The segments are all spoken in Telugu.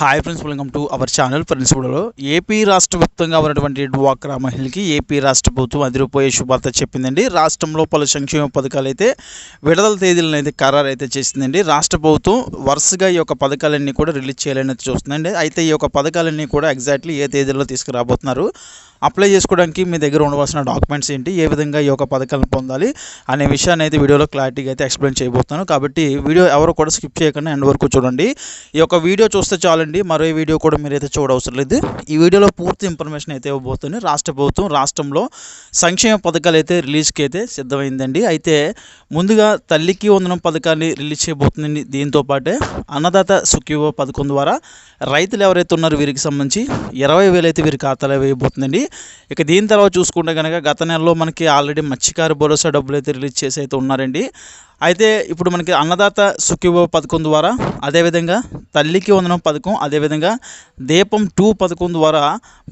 Hi friends welcome to our channel friends కూడా ఏపీ రాష్ట్ర వ్యాప్తంగా ఉన్నటువంటి డ్వాక్రా మహిళకి ఏపీ రాష్ట్ర ప్రభుత్వం అదిరిపోయే శుభార్త చెప్పిందండి. రాష్ట్రంలో పలు సంక్షేమ పథకాలు అయితే విడుదల తేదీలను అయితే ఖరారు అయితే చేసిందండి. రాష్ట్ర ప్రభుత్వం వరుసగా ఈ యొక్క పథకాలన్నీ కూడా రిలీజ్ చేయాలని చూస్తుందండి. అయితే ఈ యొక్క పథకాలన్నీ కూడా ఎగ్జాక్ట్లీ ఏ తేదీలో తీసుకురాబోతున్నారు? అప్లై చేసుకోవడానికి మీ దగ్గర ఉండవలసిన డాక్యుమెంట్స్ ఏంటి? ఏ విధంగా ఈ యొక్క పథకాలను పొందాలి? అనే విషయాన్ని అయితే వీడియోలో క్లారిటీగా అయితే ఎక్స్ప్లెయిన్ చేయబోతున్నాను. కాబట్టి వీడియో ఎవరు కూడా స్కిప్ చేయకుండా ఎండ్ వరకు చూడండి. ఈ యొక్క వీడియో చూస్తే చాలండి. మరో వీడియో కూడా మీరైతే చూడవసరం లేదు. ఈ వీడియోలో పూర్తి ఇన్ఫర్మేషన్ అయితే ఇవ్వబోతుంది రాష్ట్ర ప్రభుత్వం రాష్ట్రంలో సంక్షేమ పథకాలు అయితే రిలీజ్కి అయితే సిద్ధమైందండి. అయితే ముందుగా తల్లికి వందనం పథకాన్ని రిలీజ్ చేయబోతుందండి. దీంతో పాటే అన్నదాత సుఖీవ పథకం ద్వారా రైతులు ఎవరైతే ఉన్నారో వీరికి సంబంధించి ఇరవై వేలైతే వీరి ఖాతాలో వేయబోతుందండి. ఇక దీని తర్వాత చూసుకుంటే కనుక గత నెలలో మనకి ఆల్రెడీ మత్స్యకార భరోసా డబ్బులు అయితే రిలీజ్ చేసి అయితే ఉన్నారండి. అయితే ఇప్పుడు మనకి అన్నదాత సుఖీభవ పథకం ద్వారా అదేవిధంగా తల్లికి వందనం పథకం అదేవిధంగా దీపం టూ పథకం ద్వారా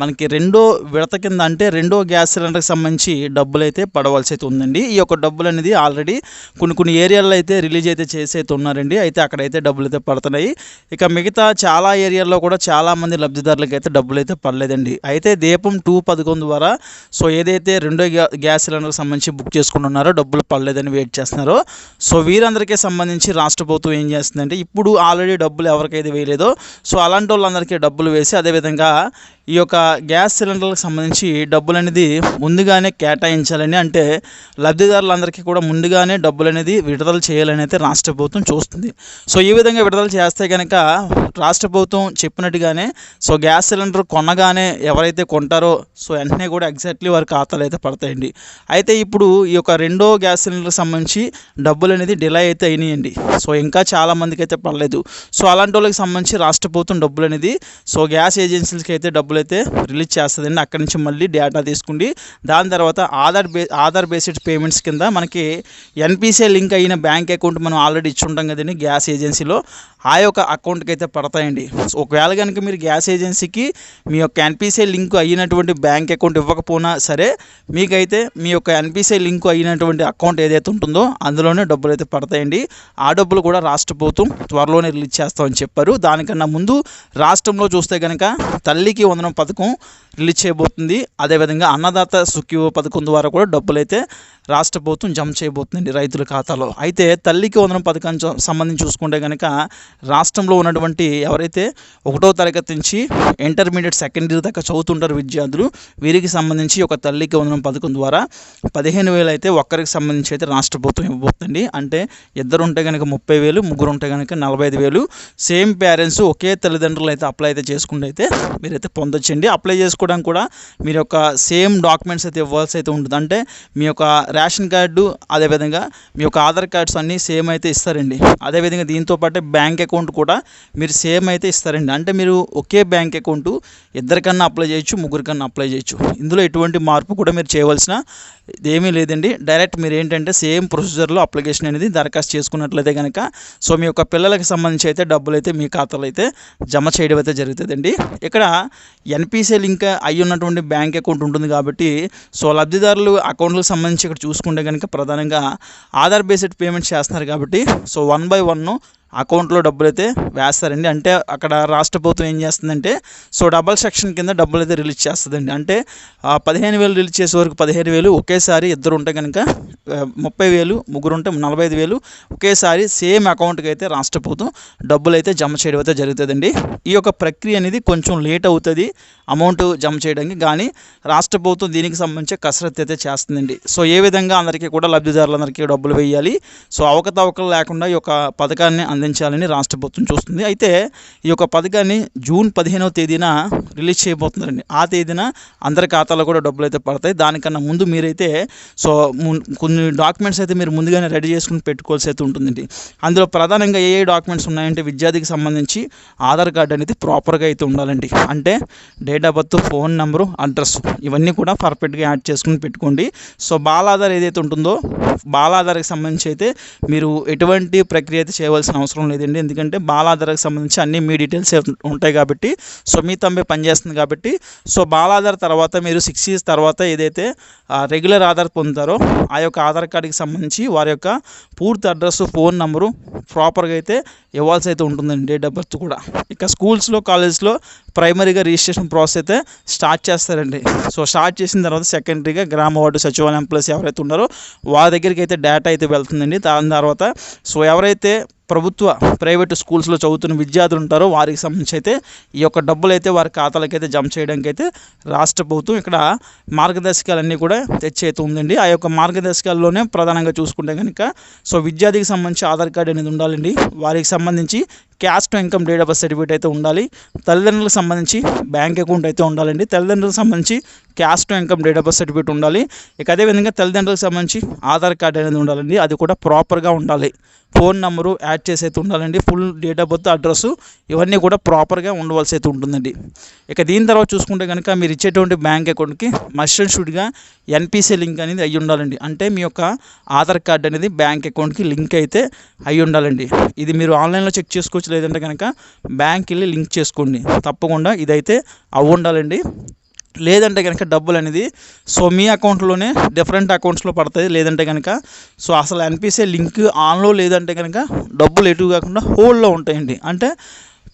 మనకి రెండో విడత కింద అంటే రెండో గ్యాస్ సిలిండర్కి సంబంధించి డబ్బులు అయితే పడవలసి అయితే ఉందండి ఈ యొక్క డబ్బులు అనేది ఆల్రెడీ కొన్ని కొన్ని ఏరియాల్లో అయితే రిలీజ్ అయితే చేసి అయితే ఉన్నారండి అయితే అక్కడైతే డబ్బులు అయితే పడుతున్నాయి. ఇక మిగతా చాలా ఏరియాల్లో కూడా చాలామంది లబ్ధిదారులకు అయితే డబ్బులు అయితే పడలేదండి. అయితే దీపం టూ పథకం ద్వారా సో ఏదైతే రెండో గ్యాస్ సిలిండర్కి సంబంధించి బుక్ చేసుకుంటున్నారో డబ్బులు పడలేదని వెయిట్ చేస్తున్నారో. సో వీరందరికీ సంబంధించి రాష్ట్ర ప్రభుత్వం ఏం చేస్తుందంటే ఇప్పుడు ఆల్రెడీ డబ్బులు ఎవరికైతే వేయలేదో సో అలాంటి వాళ్ళందరికీ డబ్బులు వేసి అదేవిధంగా ఈ యొక్క గ్యాస్ సిలిండర్లకు సంబంధించి డబ్బులు అనేది ముందుగానే కేటాయించాలని అంటే లబ్ధిదారులందరికీ కూడా ముందుగానే డబ్బులు అనేది విడుదల చేయాలని అయితే రాష్ట్ర ప్రభుత్వం చూస్తుంది. సో ఈ విధంగా విడుదల చేస్తే కనుక రాష్ట్ర ప్రభుత్వం చెప్పినట్టుగానే సో గ్యాస్ సిలిండర్ కొనగానే ఎవరైతే కొంటారో సో వెంటనే కూడా ఎగ్జాక్ట్లీ వారి ఖాతాలు అయితే పడతాయండి. అయితే ఇప్పుడు ఈ యొక్క రెండో గ్యాస్ సిలిండర్కి సంబంధించి డబ్బులు అనేది డిలే అయితే అయినాయండి. సో ఇంకా చాలా మందికి అయితే పడలేదు. సో అలాంటి వాళ్ళకి సంబంధించి రాష్ట్ర ప్రభుత్వం డబ్బులు అనేది సో గ్యాస్ ఏజెన్సీలకి అయితే డబ్బులు అయితే రిలీజ్ చేస్తుందండి. అక్కడి నుంచి మళ్ళీ డేటా తీసుకుండి దాని తర్వాత ఆధార్ బే ఆధార్ బేస్డ్ పేమెంట్స్ కింద మనకి ఎన్పిసిఐ లింక్ అయిన బ్యాంక్ అకౌంట్ మనం ఆల్రెడీ ఇచ్చి ఉంటాం కదండి గ్యాస్ ఏజెన్సీలో. ఆ యొక్క అకౌంట్కి అయితే పడతాయండి. సో ఒకవేళ కనుక మీరు గ్యాస్ ఏజెన్సీకి మీ యొక్క ఎన్పిసిఐ లింక్ అయినటువంటి బ్యాంక్ అకౌంట్ ఇవ్వకపోయినా సరే మీకైతే మీ యొక్క ఎన్పిసిఐ లింక్ అయినటువంటి అకౌంట్ ఏదైతే ఉంటుందో అందులోనే డబ్బులు అయితే పడతాయండి. ఆ డబ్బులు కూడా రాష్ట్ర ప్రభుత్వం త్వరలోనే రిలీజ్ చేస్తామని చెప్పారు. దానికన్నా ముందు రాష్ట్రంలో చూస్తే కనుక తల్లికి వందనం పథకం రిలీజ్ చేయబోతుంది. అదేవిధంగా అన్నదాత సుఖీవ పథకం ద్వారా కూడా డబ్బులు అయితే రాష్ట్ర ప్రభుత్వం జమ చేయబోతుందండి రైతుల ఖాతాలో. అయితే తల్లికి వందనం పథకానికి సంబంధించి చూసుకుంటే కనుక రాష్ట్రంలో ఉన్నటువంటి ఎవరైతే ఒకటో తరగతి నుంచి ఇంటర్మీడియట్ సెకండ్ ఇయర్ దాకా చదువుతుంటారు విద్యార్థులు వీరికి సంబంధించి ఒక తల్లికి వందనం పథకం ద్వారా పదిహేను వేలు అయితే ఒక్కరికి సంబంధించి అయితే రాష్ట్ర ప్రభుత్వం ఇవ్వబోతుంది అంటే ఇద్దరు ఉంటే కనుక ముప్పై వేలు ముగ్గురు ఉంటే కనుక నలభై ఐదు వేలు. సేమ్ పేరెంట్స్ ఒకే తల్లిదండ్రులు అయితే అప్లై అయితే చేసుకుంటే అయితే మీరైతే పొందొచ్చండి అప్లై చేసుకోవడానికి కూడా మీరు యొక్క సేమ్ డాక్యుమెంట్స్ అయితే ఇవ్వాల్సి అయితే ఉంటుంది. అంటే మీ యొక్క రేషన్ కార్డు అదేవిధంగా మీ యొక్క ఆధార్ కార్డ్స్ అన్నీ సేమ్ అయితే ఇస్తారండి. అదేవిధంగా దీంతో పాటు బ్యాంక్ అకౌంట్ కూడా మీరు సేమ్ అయితే ఇస్తారండి. అంటే మీరు ఒకే బ్యాంక్ అకౌంట్ ఇద్దరికన్నా అప్లై చేయొచ్చు ముగ్గురికన్నా అప్లై చేయొచ్చు. ఇందులో ఎటువంటి మార్పు కూడా మీరు చేయవలసిన ఏమీ లేదండి. డైరెక్ట్ మీరు ఏంటంటే సేమ్ ప్రొసీజర్లో అప్లికేషన్ అనేది దరఖాస్తు చేసుకున్నట్లయితే కనుక సో మీ యొక్క పిల్లలకి సంబంధించి అయితే డబ్బులు అయితే మీ ఖాతాలో అయితే జమ చేయడం అయితే జరుగుతుందండి. ఇక్కడ ఎన్పిసిఐ లింక్ అయి ఉన్నటువంటి బ్యాంక్ అకౌంట్ ఉంటుంది కాబట్టి సో లబ్ధిదారులు అకౌంట్లకు సంబంధించి ఇక్కడ చూసుకుంటే కనుక ప్రధానంగా ఆధార్ బేస్డ్ పేమెంట్స్ చేస్తున్నారు కాబట్టి సో వన్ బై వన్ అకౌంట్లో డబ్బులు అయితే వేస్తారండి. అంటే అక్కడ రాష్ట్ర ప్రభుత్వం ఏం చేస్తుందంటే సో డబల్ సెక్షన్ కింద డబ్బులు అయితే రిలీజ్ చేస్తుందండి. అంటే పదిహేను వేలు రిలీజ్ చేసే వరకు పదిహేను వేలు ఒకేసారి ఇద్దరు ఉంటే కనుక ముప్పై వేలు ముగ్గురు ఉంటే నలభై ఐదు వేలు ఒకేసారి సేమ్ అకౌంట్కి అయితే రాష్ట్ర ప్రభుత్వం డబ్బులు అయితే జమ చేయడం అయితే జరుగుతుందండి. ఈ యొక్క ప్రక్రియ అనేది కొంచెం లేట్ అవుతుంది. అమౌంట్ జమ చేయడానికి కానీ రాష్ట్ర ప్రభుత్వం దీనికి సంబంధించి కసరత్తు అయితే చేస్తుందండి. సో ఏ విధంగా అందరికీ కూడా లబ్ధిదారులందరికీ డబ్బులు వేయాలి? సో అవకతవకలు లేకుండా ఈ యొక్క పథకాన్ని అందించాలని రాష్ట్ర ప్రభుత్వం చూస్తుంది. అయితే ఈ యొక్క పథకాన్ని జూన్ పదిహేనవ తేదీన రిలీజ్ చేయబోతుందండి ఆ తేదీన అందరి ఖాతాలో కూడా డబ్బులు అయితే పడతాయి. దానికన్నా ముందు మీరైతే సో మున్- కొన్ని డాక్యుమెంట్స్ అయితే మీరు ముందుగానే రెడీ చేసుకుని పెట్టుకోవాల్సి అయితే ఉంటుందండి. అందులో ప్రధానంగా ఏ ఏ డాక్యుమెంట్స్ ఉన్నాయంటే విద్యార్థికి సంబంధించి ఆధార్ కార్డు అనేది ప్రాపర్గా అయితే ఉండాలండి. అంటే date of birth phone number address ఇవన్నీ కూడా పర్ఫెక్ట్గా యాడ్ చేసుకుని పెట్టుకోండి. సో బాలాధార్ ఏదైతే ఉంటుందో బాలాధార్కి సంబంధించి అయితే మీరు ఎటువంటి ప్రక్రియ అయితే చేయవలసిన అవసరం లేదండి. ఎందుకంటే బాలాధార్కి సంబంధించి అన్ని మీ డీటెయిల్స్ ఉంటాయి కాబట్టి సో మీ తమ్మే పనిచేస్తుంది కాబట్టి సో బాలాధార్ తర్వాత మీరు సిక్స్ ఇయర్స్ తర్వాత ఏదైతే రెగ్యులర్ ఆధార్ పొందుతారో ఆ యొక్క ఆధార్ కార్డుకి సంబంధించి వారి యొక్క పూర్తి అడ్రస్ ఫోన్ నెంబరు ప్రాపర్గా అయితే ఇవ్వాల్సి అయితే ఉంటుందండి డేట్ ఆఫ్ బర్త్ కూడా. ఇక స్కూల్స్లో కాలేజ్లో ప్రైమరీగా రిజిస్ట్రేషన్ ప్రాసెస్ అయితే స్టార్ట్ చేస్తారండి. సో స్టార్ట్ చేసిన తర్వాత సెకండరీగా గ్రామ వార్డు సచివాలయం ప్లస్ ఎవరైతే ఉన్నారో వారి దగ్గరికి అయితే డేటా అయితే వెళ్తుందండి. దాని తర్వాత సో ఎవరైతే ప్రభుత్వ ప్రైవేట్ స్కూల్స్లో చదువుతున్న విద్యార్థులు ఉంటారో వారికి సంబంధించి అయితే ఈ యొక్క డబ్బులు అయితే వారి ఖాతాలకు అయితే జమ చేయడానికి అయితే రాష్ట్ర ప్రభుత్వం ఇక్కడ మార్గదర్శకాలన్నీ కూడా తెచ్చి అయితే ఉందండి. ఆ యొక్క మార్గదర్శకాల్లోనే ప్రధానంగా చూసుకుంటే కనుక సో విద్యార్థికి సంబంధించి ఆధార్ కార్డు అనేది ఉండాలండి. వారికి సంబంధించి caste income date of birth certificate అయితే ఉండాలి. తల్లిదండ్రులకు సంబంధించి బ్యాంక్ అకౌంట్ అయితే ఉండాలండి. తల్లిదండ్రులకు సంబంధించి caste income date of birth certificate ఉండాలి. ఇక అదేవిధంగా తల్లిదండ్రులకు సంబంధించి ఆధార్ కార్డు అనేది ఉండాలండి. అది కూడా ప్రాపర్గా ఉండాలి. ఫోన్ నెంబరు యాడ్ చేసి అయితే ఉండాలండి. Full date of birth address ఇవన్నీ కూడా ప్రాపర్గా ఉండవలసి అయితే ఉంటుందండి. ఇక దీని తర్వాత చూసుకుంటే కనుక మీరు ఇచ్చేటువంటి బ్యాంక్ అకౌంట్కి మస్ట్ అండ్ షుడ్గా ఎన్పిసి లింక్ అనేది అయ్యి ఉండాలండి. అంటే మీ యొక్క ఆధార్ కార్డ్ అనేది బ్యాంక్ అకౌంట్కి లింక్ అయితే అయ్యి ఉండాలండి. ఇది మీరు ఆన్లైన్లో చెక్ చేసుకోవచ్చు. లేదంటే కనుక బ్యాంక్ వెళ్ళి లింక్ చేసుకోండి. తప్పకుండా ఇదైతే అవి ఉండాలండి. లేదంటే కనుక డబ్బులు అనేది సో మీ అకౌంట్లోనే డిఫరెంట్ అకౌంట్స్లో పడుతుంది లేదంటే కనుక సో అసలు ఎన్పిసిఐ లింక్ ఆన్లో లేదంటే కనుక డబ్బులు ఎటు కాకుండా హోల్డ్లో ఉంటాయండి. అంటే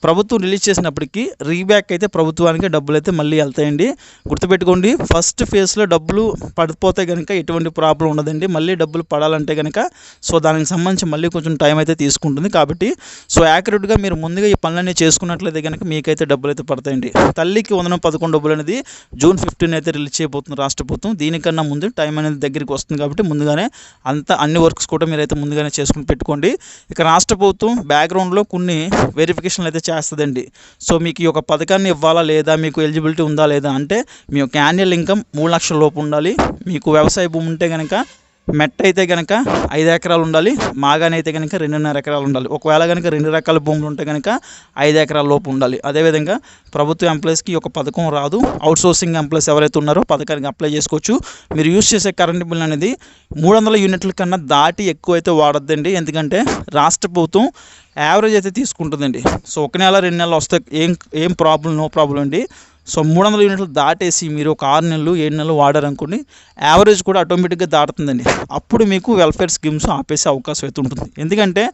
ప్రభుత్వం రిలీజ్ చేసినప్పటికీ రీబ్యాక్ అయితే ప్రభుత్వానికి డబ్బులు అయితే మళ్ళీ వెళ్తాయండి. గుర్తుపెట్టుకోండి ఫస్ట్ ఫేజ్లో డబ్బులు పడిపోతే కనుక ఎటువంటి ప్రాబ్లం ఉండదండి. మళ్ళీ డబ్బులు పడాలంటే కనుక సో దానికి సంబంధించి మళ్ళీ కొంచెం టైం అయితే తీసుకుంటుంది కాబట్టి సో యాక్యురేట్గా మీరు ముందుగా ఈ పనులన్నీ చేసుకున్నట్లయితే కనుక మీకైతే డబ్బులు అయితే పడతాయండి. తల్లికి వందన పదకొండు డబ్బులు అనేది జూన్ ఫిఫ్టీన్ అయితే రిలీజ్ చేయబోతుంది రాష్ట్ర ప్రభుత్వం. దీనికన్నా ముందు టైం అనేది దగ్గరికి వస్తుంది కాబట్టి ముందుగానే అంత అన్ని వర్క్స్ కూడా మీరైతే ముందుగానే చేసుకుని పెట్టుకోండి. ఇక రాష్ట్ర ప్రభుత్వం బ్యాక్గ్రౌండ్లో కొన్ని వెరిఫికేషన్లు అయితే చేస్తుందండి. సో మీకు ఈ యొక్క పథకాన్ని ఇవ్వాలా లేదా మీకు ఎలిజిబిలిటీ ఉందా లేదా అంటే మీ యొక్క యాన్యువల్ ఇన్కమ్ మూడు లక్షల లోపు ఉండాలి. మీకు వ్యవసాయ భూమి ఉంటే కనుక మెట్ట అయితే కనుక ఐదు ఎకరాలు ఉండాలి మాగాని అయితే కనుక రెండున్నర ఎకరాలు ఉండాలి. ఒకవేళ కనుక రెండు రకాల భూములు ఉంటే కనుక ఐదు ఎకరాల లోపు ఉండాలి. అదేవిధంగా ప్రభుత్వ ఎంప్లాయీస్కి ఒక పథకం రాదు. అవుట్ సోర్సింగ్ ఎంప్లాయీస్ ఎవరైతే ఉన్నారో పథకానికి అప్లై చేసుకోవచ్చు. మీరు యూజ్ చేసే కరెంట్ బిల్ అనేది మూడు వందల యూనిట్ల కన్నా దాటి ఎక్కువ అయితే వాడద్దండి. ఎందుకంటే రాష్ట్ర ప్రభుత్వం యావరేజ్ అయితే తీసుకుంటుందండి. సో ఒక నెల రెండు నెలలు వస్తే ఏం ఏం ప్రాబ్లం నో ప్రాబ్లం అండి. సో మూడు వందల యూనిట్లు దాటేసి మీరు ఒక ఆరు నెలలు ఏడు నెలలు వాడారనుకోండి యావరేజ్ కూడా ఆటోమేటిక్గా దాటుతుందండి. అప్పుడు మీకు వెల్ఫేర్ స్కీమ్స్ ఆపేసే అవకాశం అయితే ఉంటుంది. ఎందుకంటే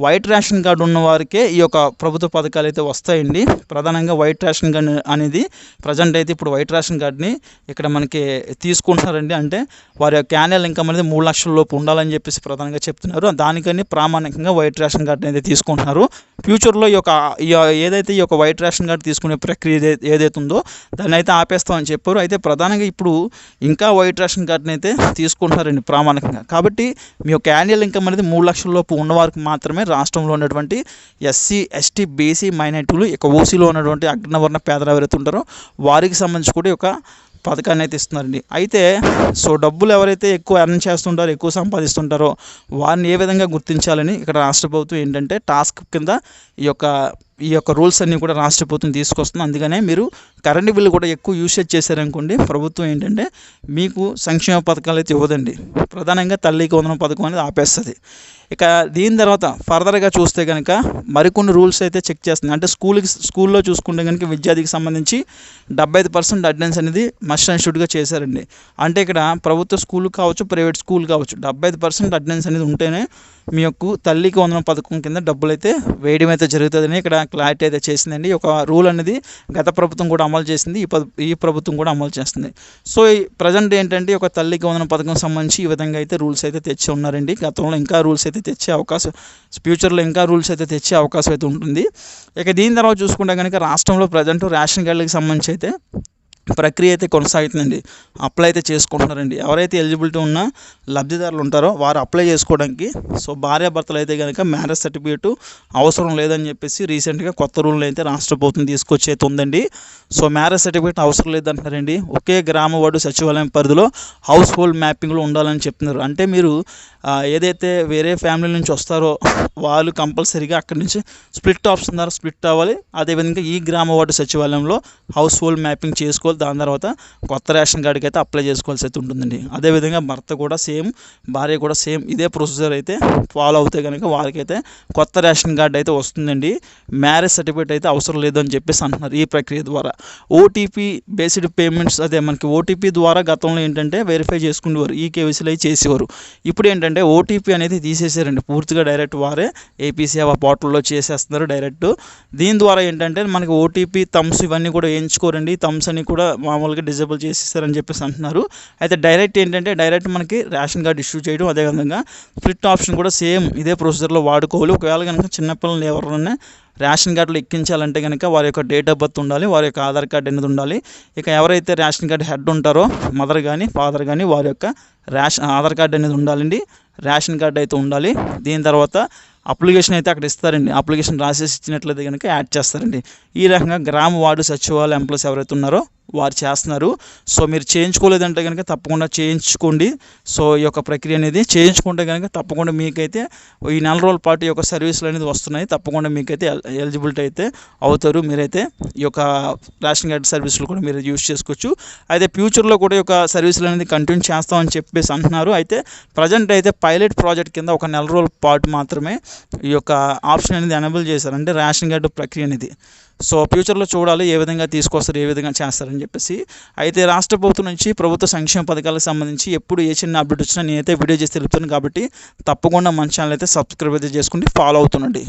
వైట్ రేషన్ కార్డు ఉన్న వారికే ఈ యొక్క ప్రభుత్వ పథకాలు అయితే వస్తాయండి. ప్రధానంగా వైట్ రేషన్ కార్డు అనేది ప్రజెంట్ అయితే ఇప్పుడు వైట్ రేషన్ కార్డుని ఇక్కడ మనకి తీసుకుంటున్నారండి. అంటే వారి యొక్క యాన్యువల్ ఇన్కమ్ అనేది మూడు లక్షల లోపు ఉండాలని చెప్పేసి ప్రధానంగా చెప్తున్నారు. దానికని ప్రామాణికంగా వైట్ రేషన్ కార్డు అనేది తీసుకుంటున్నారు. ఫ్యూచర్లో ఈ యొక్క ఏదైతే ఈ యొక్క వైట్ రేషన్ కార్డు తీసుకునే ప్రక్రియ ఏదైతే ఉందో దాన్ని అయితే ఆపేస్తామని చెప్పారు. అయితే ప్రధానంగా ఇప్పుడు ఇంకా వైట్ రేషన్ కార్డుని అయితే తీసుకుంటున్నారండి ప్రామాణికంగా. కాబట్టి మీ యొక్క యాన్యువల్ ఇన్కమ్ అనేది మూడు లక్షల లోపు ఉన్నవారికి మాత్రమే రాష్ట్రంలో ఉన్నటువంటి ఎస్సీ ఎస్టీ బీసీ మైనార్టీలు ఇక ఓసీలో ఉన్నటువంటి అగ్రవర్ణ పేదలు ఎవరైతే ఉంటారో వారికి సంబంధించి కూడా ఒక పథకాన్ని అయితే ఇస్తున్నారండి. అయితే సో డబ్బులు ఎవరైతే ఎక్కువ ఎర్న్ చేస్తుంటారో ఎక్కువ సంపాదిస్తుంటారో వారిని ఏ విధంగా గుర్తించాలని ఇక్కడ రాష్ట్ర ప్రభుత్వం ఏంటంటే టాస్క్ కింద ఈ యొక్క ఈ యొక్క రూల్స్ అన్నీ కూడా రాష్ట్ర ప్రభుత్వం తీసుకొస్తుంది. అందుకనే మీరు కరెంటు బిల్లు కూడా ఎక్కువ యూసేజ్ చేశారనుకోండి ప్రభుత్వం ఏంటంటే మీకు సంక్షేమ పథకాలు అయితే ఇవ్వదండి. ప్రధానంగా తల్లికి వందనం పథకం అనేది ఆపేస్తుంది. ఇక దీని తర్వాత ఫర్దర్గా చూస్తే కనుక మరికొన్ని రూల్స్ అయితే చెక్ చేస్తుంది. అంటే స్కూల్కి స్కూల్లో చూసుకుంటే కనుక విద్యార్థికి సంబంధించి డెబ్బై ఐదు పర్సెంట్ అటెండెన్స్ అనేది మస్ట్ అండ్ షుడ్గా చేశారండి. అంటే ఇక్కడ ప్రభుత్వ స్కూల్ కావచ్చు ప్రైవేట్ స్కూల్ కావచ్చు డెబ్బై ఐదు పర్సెంట్ అటెండెన్స్ అనేది ఉంటేనే మీ యొక్క తల్లికి వందనం పథకం కింద డబ్బులు అయితే వేయడం అయితే జరుగుతుందని ఇక్కడ క్లారిటీ అయితే చేసిందండి. ఒక రూల్ అనేది గత ప్రభుత్వం కూడా అమలు చేసింది. ఈ ఈ ప్రభుత్వం కూడా అమలు చేస్తుంది. సో ఈ ప్రజెంట్ ఏంటంటే ఒక తల్లికి వందనం పథకం సంబంధించి ఈ విధంగా అయితే రూల్స్ అయితే తెచ్చి ఉన్నారండి. గతంలో ఇంకా రూల్స్ అయితే తెచ్చే అవకాశం ఫ్యూచర్లో ఇంకా రూల్స్ అయితే తెచ్చే అవకాశం అయితే ఉంటుంది. ఇక దీని తర్వాత చూసుకుంటే కనుక రాష్ట్రంలో ప్రజెంట్ రేషన్ కార్డులకు సంబంధించి అయితే ప్రక్రియ అయితే కొనసాగుతుందండి. అప్లై అయితే చేసుకుంటున్నారండి. ఎవరైతే ఎలిజిబిలిటీ ఉన్న లబ్ధిదారులు ఉంటారో వారు అప్లై చేసుకోవడానికి సో భార్యాభర్తలు అయితే కనుక మ్యారేజ్ సర్టిఫికేట్ అవసరం లేదని చెప్పేసి రీసెంట్గా కొత్త రూల్ అయితే రాష్ట్ర ప్రభుత్వం తీసుకొచ్చి అయితే ఉందండి. సో మ్యారేజ్ సర్టిఫికేట్ అవసరం లేదంటున్నారండి. ఒకే గ్రామ వార్డు సచివాలయం పరిధిలో హౌస్ హోల్డ్ మ్యాపింగ్లో ఉండాలని చెప్తున్నారు. అంటే మీరు ఏదైతే వేరే ఫ్యామిలీ నుంచి వస్తారో వాళ్ళు కంపల్సరీగా అక్కడి నుంచి స్ప్లిట్ ఆప్షన్ ద్వారా స్ప్లిట్ అవ్వాలి. అదేవిధంగా ఈ గ్రామ వార్డు సచివాలయంలో హౌస్ హోల్డ్ మ్యాపింగ్ చేసుకోవాలి. దాని తర్వాత కొత్త రేషన్ కార్డుకి అయితే అప్లై చేసుకోవాల్సి అయితే ఉంటుందండి. అదేవిధంగా భర్త కూడా సేమ్ భార్య కూడా సేమ్ ఇదే ప్రొసీజర్ అయితే ఫాలో అవుతే కనుక వారికైతే కొత్త రేషన్ కార్డు అయితే వస్తుందండి. మ్యారేజ్ సర్టిఫికేట్ అయితే అవసరం లేదు అని చెప్పేసి అంటున్నారు ఈ ప్రక్రియ ద్వారా. ఓటీపీ బేస్డ్ పేమెంట్స్ అదే మనకి ఓటీపీ ద్వారా గతంలో ఏంటంటే వెరిఫై చేసుకునేవారు ఈ కేవీసీలు అవి చేసేవారు. ఇప్పుడు ఏంటంటే ఓటీపీ అనేది తీసేసారండి. పూర్తిగా డైరెక్ట్ వారే ఏపీ సేవా పోర్టల్లో చేసేస్తున్నారు డైరెక్ట్. దీని ద్వారా ఏంటంటే మనకి ఓటీపీ థమ్స్ ఇవన్నీ కూడా వేయించుకోరండి. థమ్స్ అని కూడా మామూలుగా డిజేబుల్ చేసేస్తారని చెప్పేసి అంటున్నారు. అయితే డైరెక్ట్ ఏంటంటే డైరెక్ట్ మనకి రేషన్ కార్డు ఇష్యూ చేయడం అదేవిధంగా స్ప్లిట్ ఆప్షన్ కూడా సేమ్ ఇదే ప్రొసీజర్లో వాడుకోవాలి. ఒకవేళ కనుక చిన్నపిల్లలు ఎవరైనా రేషన్ కార్డులు ఎక్కించాలంటే కనుక వారి యొక్క డేట్ ఆఫ్ బర్త్ ఉండాలి వారి యొక్క ఆధార్ కార్డు అనేది ఉండాలి. ఇక ఎవరైతే రేషన్ కార్డు హెడ్ ఉంటారో మదర్ కానీ ఫాదర్ కానీ వారి యొక్క రేషన్ ఆధార్ కార్డు అనేది ఉండాలండి. రేషన్ కార్డు అయితే ఉండాలి. దీని తర్వాత అప్లికేషన్ అయితే అక్కడ ఇస్తారండి. అప్లికేషన్ రాసేసి ఇచ్చినట్లయితే కనుక యాడ్ చేస్తారండి. ఈ రకంగా గ్రామ వార్డు సచివాలయ ఎంప్లాయీస్ ఎవరైతే ఉన్నారో వారు చేస్తున్నారు. సో మీరు చేయించుకోలేదంటే కనుక తప్పకుండా చేయించుకోండి. సో ఈ యొక్క ప్రక్రియ అనేది చేయించుకుంటే కనుక తప్పకుండా మీకైతే ఈ నెల రోజుల పాటు యొక్క సర్వీసులు అనేది వస్తున్నాయి. తప్పకుండా మీకైతే ఎల్- ఎలిజిబిలిటీ అయితే అవుతారు. మీరైతే ఈ యొక్క రేషన్ కార్డ్ సర్వీసులు కూడా మీరు యూజ్ చేసుకోవచ్చు. అయితే ఫ్యూచర్లో కూడా ఈ యొక్క సర్వీసులు అనేది కంటిన్యూ చేస్తామని చెప్పేసి అంటున్నారు. అయితే ప్రజెంట్ అయితే పైలట్ ప్రాజెక్ట్ కింద ఒక నెల రోజుల పాటు మాత్రమే ఈ యొక్క ఆప్షన్ అనేది ఎనబుల్ చేశారు. అంటే రేషన్ కార్డు ప్రక్రియ అనేది. సో ఫ్యూచర్లో చూడాలి ఏ విధంగా తీసుకొస్తారు ఏ విధంగా చేస్తారని చెప్పేసి. అయితే రాష్ట్ర ప్రభుత్వం నుంచి ప్రభుత్వ సంక్షేమ పథకాలకు సంబంధించి ఎప్పుడు ఏ చిన్న అప్డేట్ వచ్చినా నేనైతే వీడియో చేసి తెలుపుతాను కాబట్టి తప్పకుండా మన ఛానల్ అయితే సబ్స్క్రైబ్ అయితే చేసుకోండి ఫాలో అవుతుండండి.